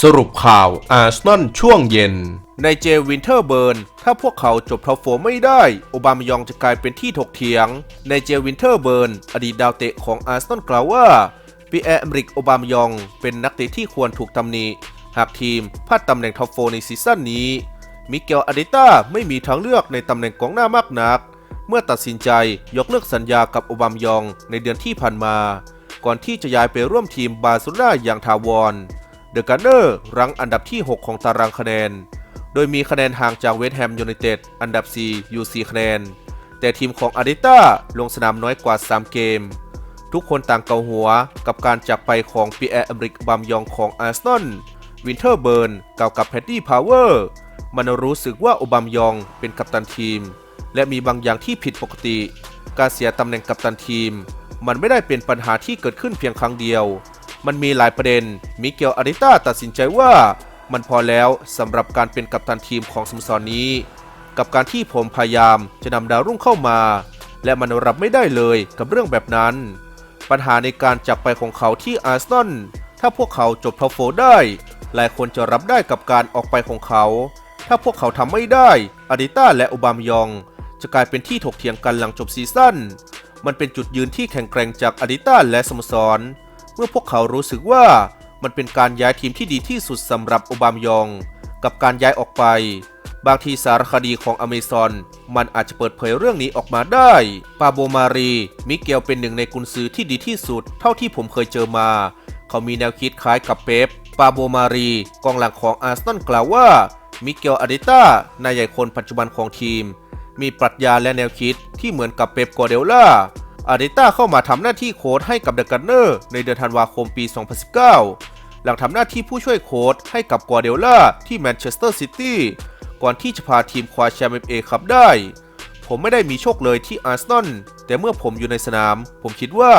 สรุปข่าวอาร์เซนอลช่วงเย็น ในเจวินเทอร์เบิร์น ถ้าพวกเขาจบท็อปโฟร์ไม่ได้ โอบามายองจะกลายเป็นที่ถกเถียง ในเจวินเทอร์เบิร์น อดีตดาวเตะของอาร์เซนอลกล่าวว่าปีแอร์อเมริกโอบามายอง เป็นนักเตะที่ควรถูกตำหนิ หากทีมพลาดตำแหน่งท็อปโฟร์ในซีซั่นนี้ มิเกลอาดิต้าไม่มีทางเลือกในตำแหน่งกองหน้ามากนัก เมื่อตัดสินใจยกเลิกสัญญากับโอบามายองในเดือนที่ผ่านมา ก่อนที่จะย้ายไปร่วมทีมบาร์เซโลนาอย่างทาวร เดอะการ์เนอร์รั้งอันดับที่ 6 ของตารางคะแนน โดยมีคะแนนห่างจากเวสต์แฮมยูไนเต็ดอันดับ 4 อยู่ 4 คะแนน แต่ทีมของอาดิต้าลงสนามน้อยกว่า 3 เกม ทุกคนต่างเกาหัวกับการจากไปของปีแอร์อเมริกบามยองของอาร์ซนอลวินเทอร์เบิร์นกล่าวกับแพดดี้พาวเวอร์มันรู้สึกว่าโอบามยองเป็นกัปตันทีม และมีบางอย่างที่ผิดปกติ การเสียตำแหน่งกัปตันทีม มันไม่ได้เป็นปัญหาที่เกิดขึ้นเพียงครั้งเดียว มันมีหลายประเด็น มิเกลอาริต้าตัดสินใจว่า มันพอแล้วสำหรับการเป็นกัปตันทีมของสโมสรนี้ กับการที่ผมพยายามจะนำดาวรุ่งเข้ามา และมันรับไม่ได้เลยกับเรื่องแบบนั้น ปัญหาในการจากไปของเขาที่อาร์เซนอลถ้าพวกเขาจบท็อปโฟได้ หลายคนจะรับได้กับการออกไปของเขา ถ้าพวกเขาทำไม่ได้อาดิต้าและโอบามยอง จะกลายเป็นที่ถกเถียงกันหลังจบซีซั่นมันเป็นจุดยืนที่แข็งแกร่งจากอาดิต้าและสโมสร เมื่อพวกเขารู้สึกว่ามันเป็นการย้ายทีมที่ดีที่สุดสำหรับโอบามยอง กับการย้ายออกไป บางทีสารคดีของอเมซอนมันอาจจะเปิดเผยเรื่องนี้ออกมาได้ ปาโบมารี มิเกลเป็นหนึ่งในกุนซือที่ดีที่สุด เท่าที่ผมเคยเจอมา เขามีแนวคิดคล้ายกับเป๊ป ปาโบมารี กองหลังของอาร์เซนอลกล่าวว่า มิเกลอาดิต้านายใหญ่คนปัจจุบันของทีม มีปรัชญาและแนวคิดที่เหมือนกับเป๊ปกัวเดล่า อาริต้าเข้ามาทำหน้าที่โค้ชให้กับเดอะกันเนอร์ในเดือนธันวาคมปี 2019 หลังทำหน้าที่ผู้ช่วยโค้ชให้กับกัวเดล่าที่แมนเชสเตอร์ซิตี้ก่อนที่จะพาทีมคว้าแชมป์เอคัพได้ ผมไม่ได้มีโชคเลยที่อาร์เซนอลแต่เมื่อผมอยู่ในสนาม ผมคิดว่า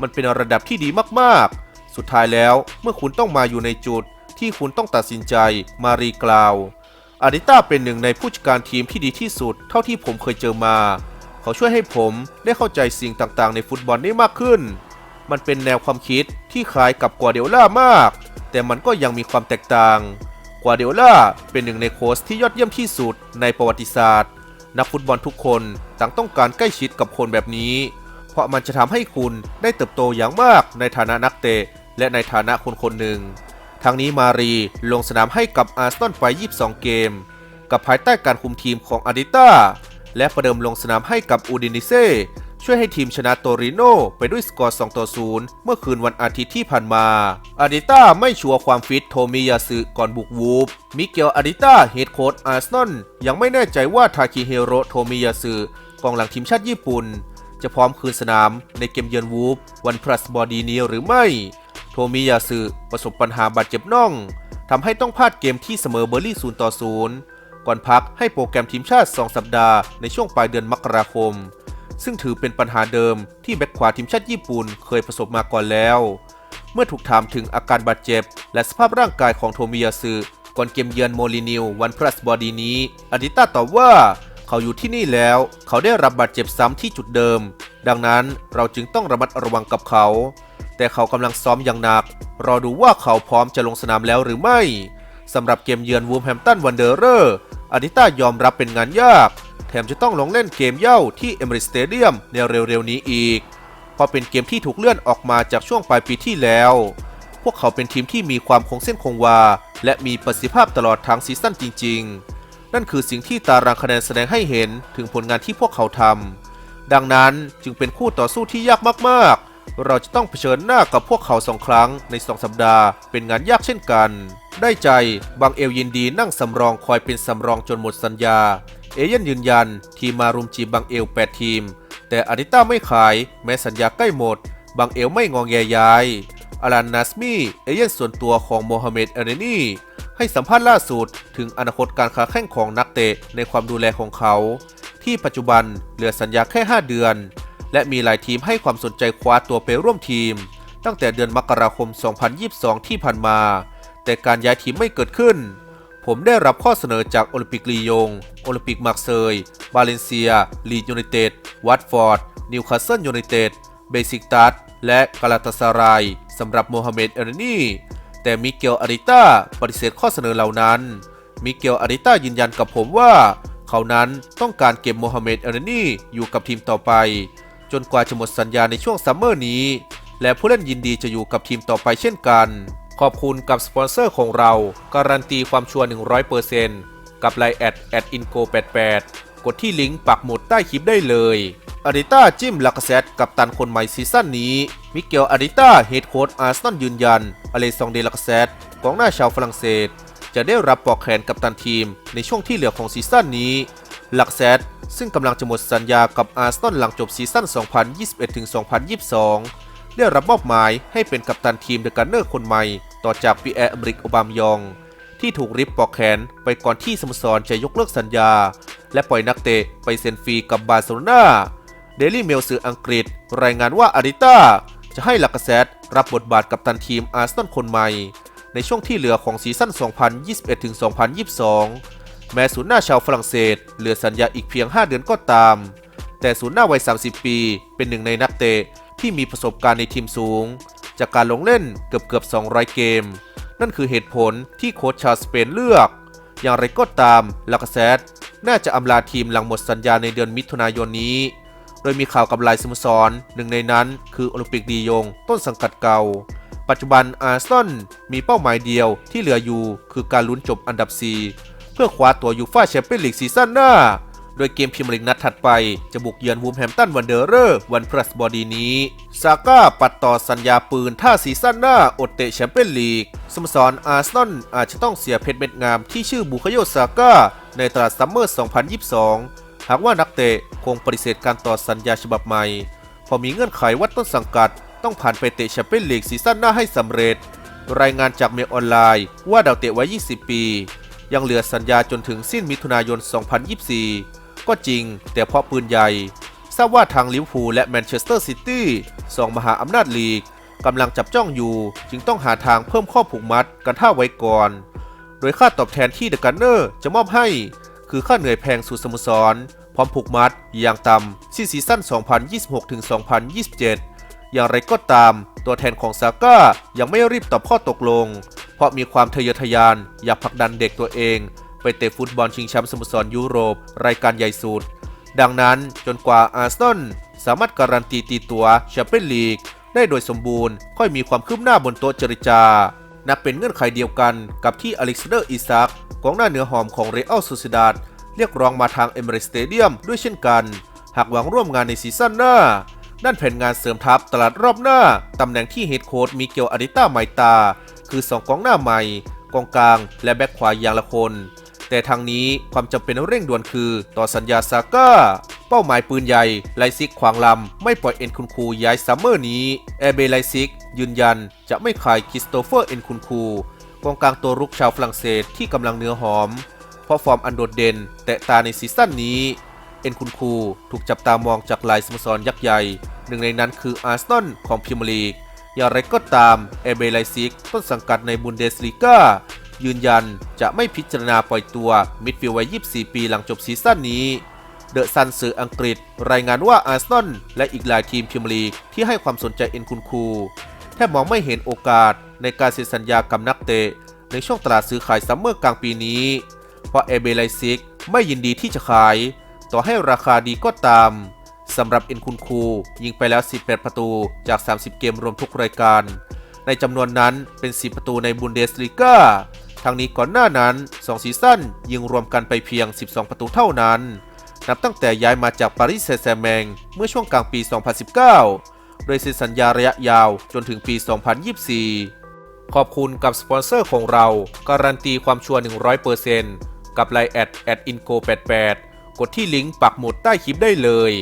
มันเป็นระดับที่ดีมากๆ สุดท้ายแล้วเมื่อคุณต้องมาอยู่ในจุดที่คุณต้องตัดสินใจมารีกล่าวอาริต้าเป็นหนึ่งในผู้จัดการทีมที่ดีที่สุดเท่าที่ผมเคยเจอมา เขาช่วยให้ผมได้เข้าใจสิ่งต่างๆ ในฟุตบอลได้มากขึ้น มันเป็นแนวความคิดที่คล้ายกับกัวเดล่ามาก แต่มันก็ยังมีความแตกต่างกัวเดล่าเป็นหนึ่งในโค้ชที่ยอดเยี่ยมที่สุดในประวัติศาสตร์ นักฟุตบอลทุกคนต่างต้องการใกล้ชิดกับคนแบบนี้ เพราะมันจะทำให้คุณได้เติบโตอย่างมากในฐานะนักเตะและในฐานะคนคนหนึ่งทั้งนี้มารีลงสนามให้กับอาร์เซนอลไป 22 เกม กับภายใต้การคุมทีมของอาดิต้า และประเดิมลงสนามให้กับอูดินิเซ่ช่วยให้ทีมชนะโตริโนไปด้วยสกอร์ 2 ต่อ 0 เมื่อคืนวันอาทิตย์ที่ผ่านมา อาดิต้าไม่ชัวร์ความฟิตโทมิยาสึก่อนบุกวูฟ มิเกลอาดิต้าเฮดโค้ชอาร์เซนอลยังไม่แน่ใจว่าทาคิเฮโรโทมิยาสึกองหลังทีมชาติญี่ปุ่น จะพร้อมคืนสนามในเกมเยือนวูฟวันพฤหัสบดีนี้หรือไม่ โทมิยาสึประสบปัญหาบาดเจ็บน่องทำให้ต้องพลาดเกมที่เสมอเบอร์ลี่ 0 ต่อ 0 ก่อนพักให้โปรแกรมทีมชาติ 2 สัปดาห์ในช่วงปลายเดือนมกราคม ซึ่งถือเป็นปัญหาเดิมที่แบ็คขวาทีมชาติญี่ปุ่นเคยประสบมาก่อนแล้ว เมื่อถูกถามถึงอาการบาดเจ็บ และสภาพร่างกายของโทมิยาสึก่อนเกมเยือนโมลินิววันพฤหัสบดีนี้อาดิต้าตอบว่าเขาอยู่ที่นี่แล้ว เขาได้รับบาดเจ็บซ้ำที่จุดเดิม ดังนั้นเราจึงต้องระมัดระวังกับเขา แต่เขากำลังซ้อมอย่างหนัก รอดูว่าเขาพร้อมจะลงสนามแล้วหรือไม่สำหรับเกมเยือนวูมแฮมตันวันเดอร์เรอร์ อาดิต้ายอมรับเป็นงานยาก แถมจะต้องลงเล่นเกมเย่าที่เอเมริสเตเดียมในเร็วๆนี้อีก เพราะเป็นเกมที่ถูกเลื่อนออกมาจากช่วงปลายปีที่แล้ว พวกเขาเป็นทีมที่มีความคงเส้นคงวา และมีประสิทธิภาพตลอดทั้งซีซั่นจริง ๆ นั่นคือสิ่งที่ตารางคะแนนแสดงให้เห็นถึงผลงานที่พวกเขาทำดังนั้นจึงเป็นคู่ต่อสู้ที่ยากมาก เราจะต้องเผชิญหน้ากับพวกเขาสองครั้งในสองสัปดาห์ เป็นงานยากเช่นกัน ได้ใจบางเอลยินดีนั่งสำรองคอยเป็นสำรองจนหมดสัญญา เอเย่นยืนยัน ทีมมารุมจีบบางเอล 8 ทีม แต่อาริต้าไม่ขาย แม้สัญญาใกล้หมด บางเอลไม่งองแยย้ายอารันนัสมีเอเย่นส่วนตัวของโมฮัมเหม็ดเอเรนีให้สัมภาษณ์ล่าสุดถึงอนาคตการค้าแข่งของนักเตะในความดูแลของเขา ที่ปัจจุบันเหลือสัญญาแค่ 5 เดือน และมีหลายทีมให้ความสนใจคว้าตัวไปร่วมทีม ตั้งแต่เดือนมกราคม 2022 ที่ผ่านมา แต่การย้ายทีมไม่เกิดขึ้น ผมได้รับข้อเสนอจากโอลิมปิกลียง โอลิมปิกมาร์เซยบาเลนเซีย ลีดยูไนเต็ด วัตฟอร์ด นิวคาสเซิลยูไนเต็ด เบซิกตัส และกาลาตาซารายสำหรับโมฮัมเหม็ดเอรนีแต่มิเกลอาริต้าปฏิเสธข้อเสนอเหล่านั้น มิเกลอาริต้ายืนยันกับผมว่าเขานั้นต้องการเก็บโมฮัมเหม็ดเอรนีอยู่กับทีมต่อไป จนกว่าจะหมดสัญญาในช่วงซัมเมอร์นี้ และผู้เล่นยินดีจะอยู่กับทีมต่อไปเช่นกัน ขอบคุณกับสปอนเซอร์ของเรา การันตีความชัวร์100%กับไลน์แอดแอดอินโก88กดที่ลิงก์ปักหมุดใต้คลิปได้เลยอาริต้าจิ้มลักเซตกับตันคนใหม่ซีซั่นนี้ มิเกลอาริต้าเฮดโค้ชอาร์เซนอลยืนยันอเลซองเดลักเซตกองหน้าชาวฝรั่งเศส จะได้รับปอกแขนกับตันทีมในช่วงที่เหลือของซีซั่นนี้ลักเซต ซึ่งกำลังจะหมดสัญญากับอาร์เซนอลหลังจบซีซั่น 2021-2022 ได้รับมอบหมายให้เป็นกัปตันทีมเดอะกันเนอร์คนใหม่ ต่อจากปีแอร์อเมริกโอบามยอง ที่ถูกริบปอกแขนไปก่อนที่สโมสรจะยกเลิกสัญญา และปล่อยนักเตะไปเซ็นฟรีกับบาร์เซโลนาเดลี่เมลสื่ออังกฤษ รายงานว่าอาริต้าจะให้ลักเซตรับบทบาทกัปตันทีมอาร์เซนอลคนใหม่ ในช่วงที่เหลือของซีซั่น 2021-2022 แม้ศูนย์หน้าชาวฝรั่งเศสเหลือสัญญาอีกเพียง 5 เดือนก็ตาม แต่ศูนย์หน้าวัย 30 ปี เป็นหนึ่งในนักเตะที่มีประสบการณ์ในทีมสูง จากการลงเล่นเกือบเกือบ 200 เกม นั่นคือเหตุผลที่โค้ชชาวสเปนเลือก อย่างไรก็ตามลากาเซตน่าจะอำลาทีมหลังหมดสัญญาในเดือนมิถุนายนนี้ โดยมีข่าวกับลายสโมสรหนึ่งในนั้นคือโอลิมปิกดียง ต้นสังกัดเก่า ปัจจุบันอาร์ซอลมีเป้าหมายเดียวที่เหลืออยู่คือการลุ้นจบอันดับ 4 เพื่อคว้าตัวยูฟ่าแชมเปี้ยนลีกซีซั่นหน้า โดยเกมพรีเมียร์ลีกนัดถัดไป จะบุกเยือนวูมแฮมป์ตันวันเดอร์เรอร์วันพฤหัสบดีนี้ ซาก้าปัดต่อสัญญาปืนถ้าซีซั่นหน้าอดเตะแชมเปี้ยนลีกสโมสรอาร์เซนอลอาจจะต้องเสียเพชรเม็ดงามที่ชื่อบุคโยซาก้าในตลาดซัมเมอร์ 2022 หากว่านักเตะคงปฏิเสธการต่อสัญญาฉบับใหม่พอมีเงื่อนไขว่าต้นสังกัด ต้องผ่านไปเตะแชมเปี้ยนลีกซีซั่นหน้าให้สำเร็จ รายงานจากเมลออนไลน์ว่าดาวเตะวัย20 ปี ยังเหลือสัญญาจนถึงสิ้นมิถุนายน 2024 ก็จริง แต่เพราะปืนใหญ่ทราบว่าทางลิเวอร์พูลและแมนเชสเตอร์ซิตี้สองมหาอำนาจลีกกำลังจับจ้องอยู่ จึงต้องหาทางเพิ่มข้อผูกมัดกันท่าไว้ก่อน โดยค่าตอบแทนที่เดอะกันเนอร์จะมอบให้ คือค่าเหนื่อยแพงสู่สโมสร พร้อมผูกมัด อย่างต่ำสิ้นซีซั่น 2026-2027 อย่างไรก็ตาม ตัวแทนของซาก้ายังไม่รีบตอบข้อตกลง เพราะมีความทะเยอทะยานอยากผลักดันเด็กตัวเอง ไปเตะฟุตบอลชิงแชมป์สโมสรยุโรป รายการใหญ่สุด ดังนั้นจนกว่าอาร์เซนอลสามารถการันตีตีตัวแชมเปี้ยนลีกได้โดยสมบูรณ์ ค่อยมีความคืบหน้าบนโต๊ะเจรจา นับเป็นเงื่อนไขเดียวกันกับที่อเล็กซานเดอร์อิซักกองหน้าเนื้อหอมของเรอัลซูซิดาดเรียกร้องมาทางเอเมเรสเตเดียมด้วยเช่นกัน หากหวังร่วมงานในซีซั่นหน้าด้านแผนงานเสริมทัพตลาดรอบหน้า ตำแหน่งที่เฮดโค้ชมิเกลอาริต้าไมตา คือ 2กองหน้าใหม่ กองกลาง และแบ็คขวาอย่างละคน แต่ทางนี้ความจำเป็นเร่งด่วนคือ ต่อสัญญาซาก้า เป้าหมายปืนใหญ่ไลซิกขวางลำ ไม่ปล่อยเอ็นคุณคูย้ายซัมเมอร์นี้แอร์เบไลซิกยืนยันจะไม่ขายคริสโตเฟอร์เอ็นคุณคูกองกลางตัวรุกชาวฝรั่งเศสที่กำลังเนื้อหอม เพราะฟอร์มอันโดดเด่น แตะตาในซีซั่นนี้เอ็นคุณคูถูกจับตามองจากหลายสโมสรยักษ์ใหญ่ หนึ่งในนั้นคืออาร์เซนอลของพรีเมียร์ลีก อย่างไรก็ตามเอเบไลซิกต้นสังกัดในบุนเดสลีกายืนยันจะไม่พิจารณาปล่อยตัวมิดฟิลด์วัย 24 ปีหลังจบซีซั่นนี้ เดอะซันสื่ออังกฤษ รายงานว่าอาร์เซนอลและอีกหลายทีมพรีเมียร์ลีกที่ให้ความสนใจเอ็นคุณคู แทบมองไม่เห็นโอกาสในการเซ็นสัญญากับนักเตะ ในช่วงตลาดซื้อขายซัมเมอร์กลางปีนี้ เพราะเอเบไลซิกไม่ยินดีที่จะขาย ต่อให้ราคาดีก็ตาม สำหรับอ็นคุณคู ยิงไปแล้ว 18 ประตูจาก 30 เกมรวมทุกรายการ ในจำนวนนั้นเป็น 10 ประตูในบุนเดสลีกาทั้งนี้ก่อนหน้านั้น 2 ซีซั่นยิงรวมกันไปเพียง 12 ประตูเท่านั้น นับตั้งแต่ย้ายมาจากปารีสแซงต์แชร์แมงเมื่อช่วงกลางปี 2019 โดยเซ็นสัญญาระยะยาวจนถึงปี 2024 ขอบคุณกับสปอนเซอร์ของเรา การันตีความชัวร์ 100%กับไลน์แอดแอดอินโก88กดที่ลิงก์ปักหมุดใต้คลิปได้เลย